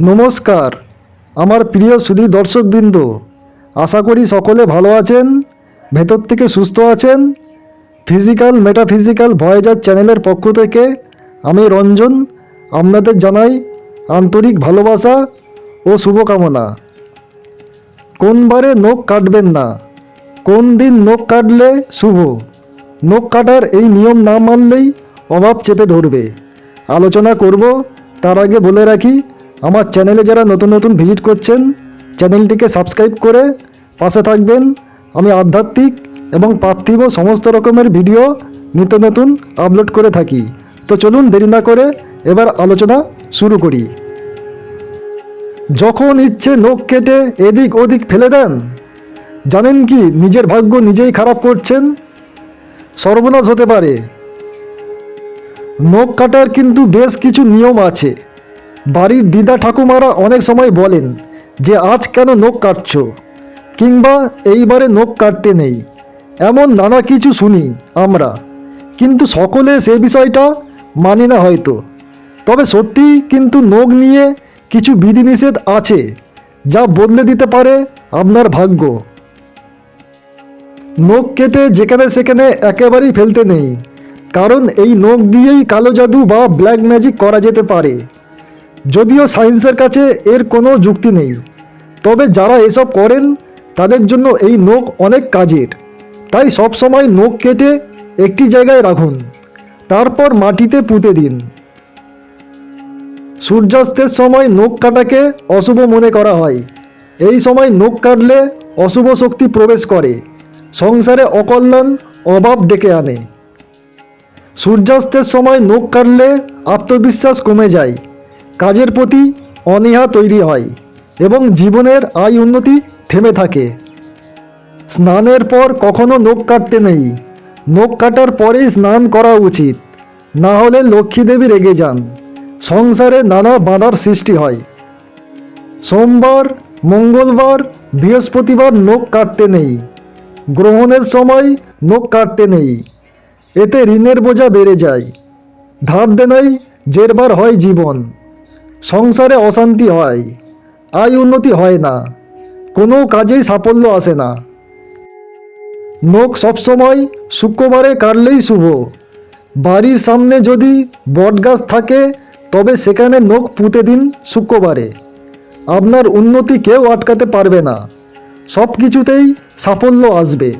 নমস্কার। আমার প্রিয় সুধী দর্শকবৃন্দ, আশা করি সকলে ভালো আছেন, ভেতর থেকে সুস্থ আছেন। ফিজিক্যাল মেটাফিজিক্যাল ভয়েজার চ্যানেলের পক্ষ থেকে আমি রঞ্জন, আপনাদের জানাই আন্তরিক ভালোবাসা ও শুভকামনা। কোন বারে নখ কাটবেন না, কোন দিন নখ কাটলে শুভ, নখ কাটার এই নিয়ম না মানলেই অভাব চেপে ধরবে। আলোচনা করব, তার আগে বলে রাখি আমার চ্যানেলে যারা নতুন নতুন ভিজিট করছেন, চ্যানেলটিকে সাবস্ক্রাইব করে পাশে থাকবেন। আমি আধ্যাত্মিক এবং পার্থিব সমস্ত রকমের ভিডিও নিত্য নতুন আপলোড করে থাকি। তো চলুন দেরি না করে এবার আলোচনা শুরু করি। যখন ইচ্ছে নখ কেটে এদিক ওদিক ফেলে দেন, জানেন কি নিজের ভাগ্য নিজেই খারাপ করছেন? সর্বনাশ হতে পারে। নখ কাটার কিন্তু বেশ কিছু নিয়ম আছে। বাড়ির দিদা ঠাকুমারা অনেক সময় বলেন যে আজ কেন নখ কাটছ, কিংবা এইবারে নখ কাটতে নেই। এমন নানা কিছু শুনি আমরা, কিন্তু সকলে সে বিষয়টা মানি না হয়তো। তবে সত্যি কিন্তু নখ নিয়ে কিছু বিধিনিষেধ আছে, যা বদলে দিতে পারে আপনার ভাগ্য। নখ কেটে যেখানে সেখানে একেবারেই ফেলতে নেই, কারণ এই নখ দিয়েই কালো জাদু বা ব্ল্যাক ম্যাজিক করা যেতে পারে। যদিও সায়েন্সের কাছে এর কোনো যুক্তি নেই, তবে যারা এসব করেন, তাদের জন্য এই নখ অনেক কাজের। তাই সব সময় নখ কেটে একটি জায়গায় রাখুন, তারপর মাটিতে পুঁতে দিন। সূর্যাস্তের সময় নখ কাটাকে অশুভ মনে করা হয়। এই সময় নখ কাটলে অশুভ শক্তি প্রবেশ করে, সংসারে অকল্যাণ, অভাব ডেকে আনে। সূর্যাস্তের সময় নখ কাটলে আত্মবিশ্বাস কমে যায়। কাজের প্রতি অনীহা তৈরি হয় এবং জীবনের আয় উন্নতি থেমে থাকে। স্নানের পর কখনো নখ কাটতে নেই। নখ কাটার পরেই স্নান করা উচিত। না হলে লক্ষ্মী দেবী রেগে যান। সংসারে নানা বাধার সৃষ্টি হয়। সোমবার, মঙ্গলবার, বৃহস্পতিবার নখ কাটতে নেই। গ্রহণের সময় নখ কাটতে নেই। এতে ঋণের বোঝা বেড়ে যায়। ধার দেনাই জেরবার হয় জীবন। সংসারে অশান্তি হয়, আয় উন্নতি হয় না, কোনো কাজেই সাফল্য আসে না। নখ সবসময় শুক্রবারে কাটলেই শুভ। বাড়ির সামনে যদি বটগাছ থাকে, তবে সেখানে নখ পুঁতে দিন শুক্রবারে। আপনার উন্নতি কেউ আটকাতে পারবে না সব কিছুতেই সাফল্য আসবে।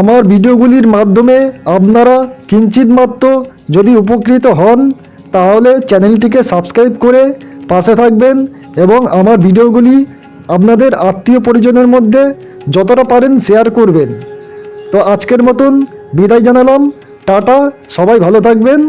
আমার ভিডিওগুলির মাধ্যমে আপনারা কিঞ্চিত মাত্র যদি উপকৃত হন তাহলে চ্যানেলটিকে সাবস্ক্রাইব করে পাশে থাকবেন এবং আমার ভিডিওগুলি আপনাদের আত্মীয় পরিজনের মধ্যে যতটা পারেন শেয়ার করবেন। তো আজকের মতন বিদায় জানালাম, টাটা, সবাই ভালো থাকবেন।